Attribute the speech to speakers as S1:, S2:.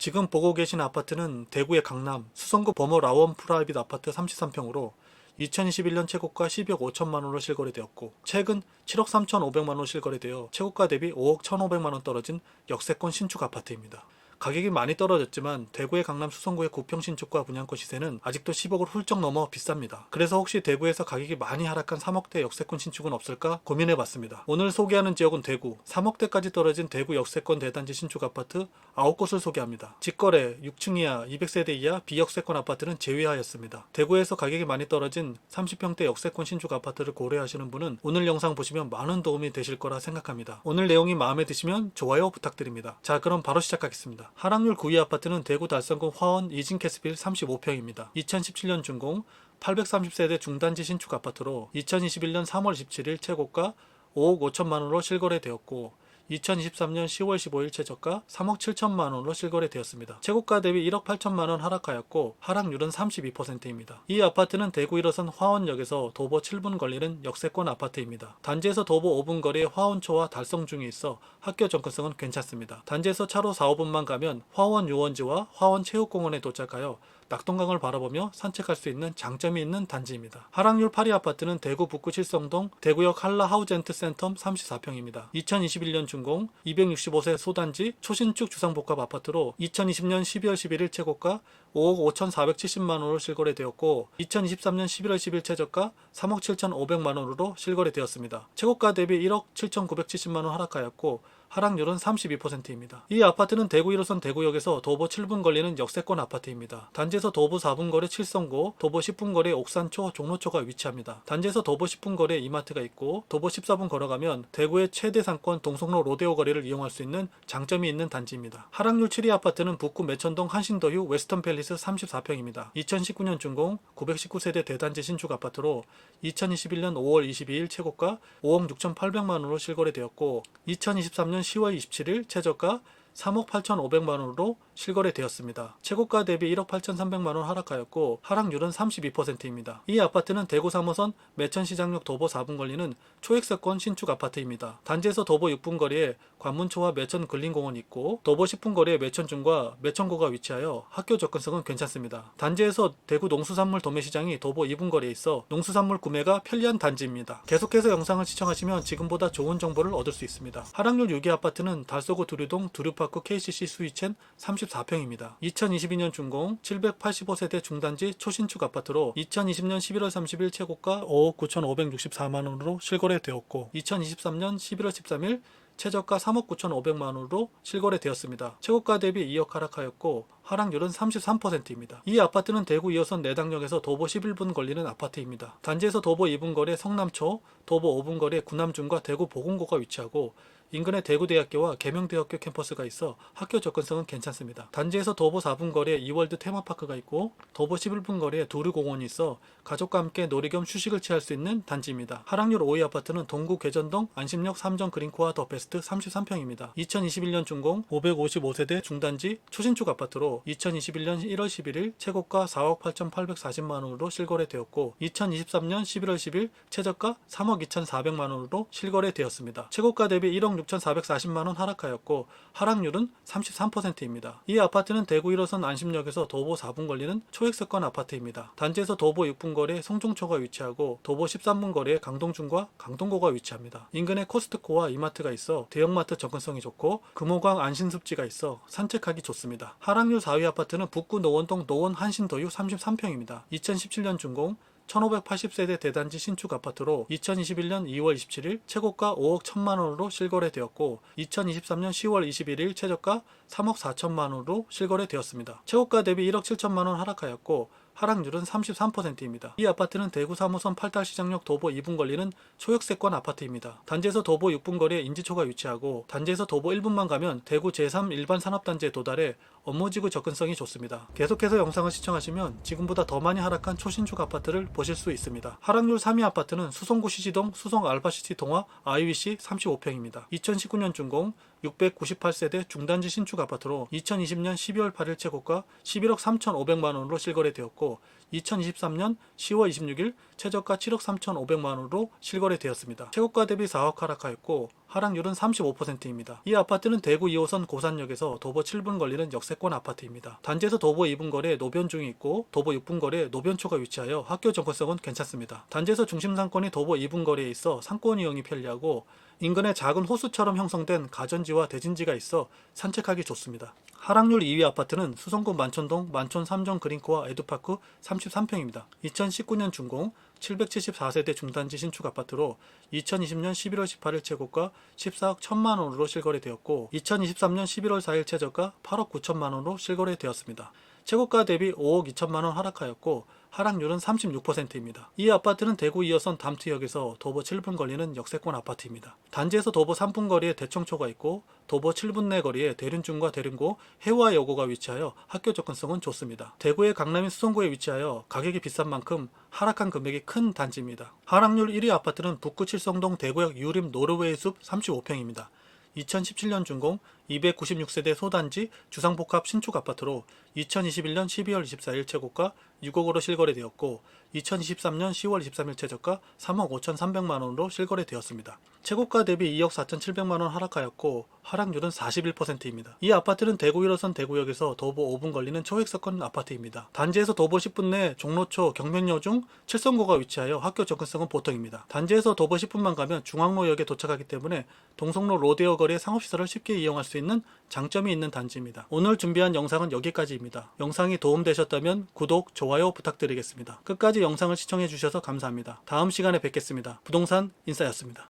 S1: 지금 보고 계신 아파트는 대구의 강남 수성구 범어 라원 프라이빗 아파트 33평으로 2021년 최고가 12억 5천만 원으로 실거래되었고 최근 7억 3천 5백만 원으로 실거래되어 최고가 대비 5억 1,500만 원 떨어진 역세권 신축 아파트입니다. 가격이 많이 떨어졌지만 대구의 강남 수성구의 구평 신축과 분양권 시세는 아직도 10억을 훌쩍 넘어 비쌉니다. 그래서 혹시 대구에서 가격이 많이 하락한 3억대 역세권 신축은 없을까 고민해봤습니다. 오늘 소개하는 지역은 대구, 3억대까지 떨어진 대구 역세권 대단지 신축 아파트 9곳을 소개합니다. 직거래 6층 이하 200세대 이하 비역세권 아파트는 제외하였습니다. 대구에서 가격이 많이 떨어진 30평대 역세권 신축 아파트를 고려하시는 분은 오늘 영상 보시면 많은 도움이 되실 거라 생각합니다. 오늘 내용이 마음에 드시면 좋아요 부탁드립니다. 자 그럼 바로 시작하겠습니다. 하락률 9위 아파트는 대구 달성구 화원 이진캐스빌 35평입니다. 2017년 준공 830세대 중단지 신축 아파트로 2021년 3월 17일 최고가 5억 5천만 원으로 실거래되었고 2023년 10월 15일 최저가 3억 7천만 원으로 실거래되었습니다. 최고가 대비 1억 8천만 원 하락하였고 하락률은 32%입니다. 이 아파트는 대구 1호선 화원역에서 도보 7분 걸리는 역세권 아파트입니다. 단지에서 도보 5분 거리에 화원초와 달성 중에 있어 학교 접근성은 괜찮습니다. 단지에서 차로 4, 5분만 가면 화원 유원지와 화원 체육공원에 도착하여 낙동강을 바라보며 산책할 수 있는 장점이 있는 단지입니다. 하락률 8위 아파트는 대구 북구 칠성동 대구역 한라 하우젠트 센텀 34평입니다. 2021년 준공 265세 소단지 초신축 주상복합 아파트로 2020년 12월 11일 최고가 5억 5,470만 원으로 실거래되었고 2023년 11월 10일 최저가 3억 7,500만 원으로 실거래되었습니다. 최고가 대비 1억 7,970만 원 하락하였고 하락률은 32%입니다. 이 아파트는 대구 1호선 대구역에서 도보 7분 걸리는 역세권 아파트입니다. 단지에서 도보 4분 거리 칠성고, 도보 10분 거리 옥산초, 종로초가 위치합니다. 단지에서 도보 10분 거리에 이마트가 있고 도보 14분 걸어가면 대구의 최대 상권 동성로 로데오 거리를 이용할 수 있는 장점이 있는 단지입니다. 하락률 7위 아파트는 북구 매천동 한신더휴 웨스턴 팰리스 34평입니다. 2019년 준공 919세대 대단지 신축 아파트로 2021년 5월 22일 최고가 5억 6,800만 원으로 실거래되었고 2023년 10월 27일 최저가 3억 8,500만 원으로 실거래되었습니다. 최고가 대비 1억 8,300만 원 하락하였고 하락률은 32%입니다. 이 아파트는 대구 3호선 매천시장역 도보 4분 거리는 초액세권 신축 아파트입니다. 단지에서 도보 6분 거리에 관문초와 매천 근린공원이 있고 도보 10분 거리에 매천중과 매천고가 위치하여 학교 접근성은 괜찮습니다. 단지에서 대구 농수산물 도매시장이 도보 2분 거리에 있어 농수산물 구매가 편리한 단지입니다. 계속해서 영상을 시청하시면 지금보다 좋은 정보를 얻을 수 있습니다. 하락률 6위 아파트는 달서구 두류동 두류파크 KCC 스위첸 34 평입니다. 2022년 준공 785세대 중단지 초신축 아파트로 2020년 11월 30일 최고가 5억 9,564만 원으로 실거래되었고 2023년 11월 13일 최저가 3억 9,500만 원으로 실거래되었습니다. 최고가 대비 2억 하락하였고 하락률은 33%입니다. 이 아파트는 대구 2호선 내당역에서 도보 11분 걸리는 아파트입니다. 단지에서 도보 2분 거리에 성남초, 도보 5분 거리에 구남중과 대구 보건고가 위치하고 인근에 대구대학교와 계명대학교 캠퍼스가 있어 학교 접근성은 괜찮습니다. 단지에서 도보 4분 거리에 이월드 테마파크가 있고 도보 11분 거리에 도류공원이 있어 가족과 함께 놀이 겸 휴식을 취할 수 있는 단지입니다. 하락률 5위 아파트는 동구 괴전동 안심역 3정 그린코아 더 베스트 33평입니다. 2021년 준공 555세대 중단지 초신축 아파트로 2021년 1월 11일 최고가 4억 8,840만 원으로 실거래되었고 2023년 11월 10일 최저가 3억 2,400만 원으로 실거래되었습니다. 최고가 대비 1억 6,440만 원 하락하였고 하락률은 33%입니다. 이 아파트는 대구 1호선 안심역에서 도보 4분 걸리는 초액세권 아파트입니다. 단지에서 도보 6분 거리에 송종초가 위치하고 도보 13분 거리에 강동중과 강동고가 위치합니다. 인근에 코스트코와 이마트가 있어 대형마트 접근성이 좋고 금호강 안신습지가 있어 산책하기 좋습니다. 하락률 4위 아파트는 북구 노원동 노원 한신도유 33평입니다. 2017년 준공 1580세대 대단지 신축 아파트로 2021년 2월 27일 최고가 5억 1천만 원으로 실거래되었고 2023년 10월 21일 최저가 3억 4천만 원으로 실거래되었습니다. 최고가 대비 1억 7천만 원 하락하였고 하락률은 33%입니다. 이 아파트는 대구 3호선 팔달시장역 도보 2분 걸리는 초역세권 아파트입니다. 단지에서 도보 6분 거리에 인지초가 위치하고 단지에서 도보 1분만 가면 대구 제3 일반 산업단지에 도달해 업무지구 접근성이 좋습니다. 계속해서 영상을 시청하시면 지금보다 더 많이 하락한 초신축 아파트를 보실 수 있습니다. 하락률 3위 아파트는 수성구 시지동 수성 알파시티 동화 IWC 35평입니다. 2019년 준공 698세대 중단지 신축 아파트로 2020년 12월 8일 최고가 11억 3,500만 원으로 실거래되었고 2023년 10월 26일 최저가 7억 3,500만 원으로 실거래되었습니다. 최고가 대비 4억 하락하였고 하락률은 35%입니다. 이 아파트는 대구 2호선 고산역에서 도보 7분 걸리는 역세권 아파트입니다. 단지에서 도보 2분 거리에 노변중이 있고 도보 6분 거리에 노변초가 위치하여 학교 접근성은 괜찮습니다. 단지에서 중심 상권이 도보 2분 거리에 있어 상권 이용이 편리하고 인근에 작은 호수처럼 형성된 가전지와 대진지가 있어 산책하기 좋습니다. 하락률 2위 아파트는 수성구 만촌동 만촌 3종 그린코아 에듀파크 33평입니다. 2019년 준공 774세대 중단지 신축 아파트로 2020년 11월 18일 최고가 14억 1천만 원으로 실거래되었고 2023년 11월 4일 최저가 8억 9천만 원으로 실거래되었습니다. 최고가 대비 5억 2천만 원 하락하였고 하락률은 36%입니다. 이 아파트는 대구 2호선 담트역에서 도보 7분 걸리는 역세권 아파트입니다. 단지에서 도보 3분 거리에 대청초가 있고 도보 7분 내 거리에 대륜중과 대륜고, 해화여고가 위치하여 학교 접근성은 좋습니다. 대구의 강남인 수성구에 위치하여 가격이 비싼 만큼 하락한 금액이 큰 단지입니다. 하락률 1위 아파트는 북구 칠성동 대구역 유림 노르웨이 숲 35평입니다. 2017년 준공 296세대 소단지 주상복합 신축 아파트로 2021년 12월 24일 최고가 6억으로 실거래되었고 2023년 10월 23일 최저가 3억 5,300만 원으로 실거래되었습니다. 최고가 대비 2억 4,700만 원 하락하였고 하락률은 41%입니다. 이 아파트는 대구 1호선 대구역에서 도보 5분 걸리는 초획석권 아파트입니다. 단지에서 도보 10분 내 종로초 경면여 중 칠성고가 위치하여 학교 접근성은 보통입니다. 단지에서 도보 10분만 가면 중앙로역에 도착하기 때문에 동성로 로데오 거리의 상업시설을 쉽게 이용할 수 있는 장점이 있는 단지입니다. 오늘 준비한 영상은 여기까지입 니다. 영상이 도움되셨다면 구독, 좋아요 부탁드리겠습니다. 끝까지 영상을 시청해 주셔서 감사합니다. 다음 시간에 뵙겠습니다. 부동산 인싸였습니다.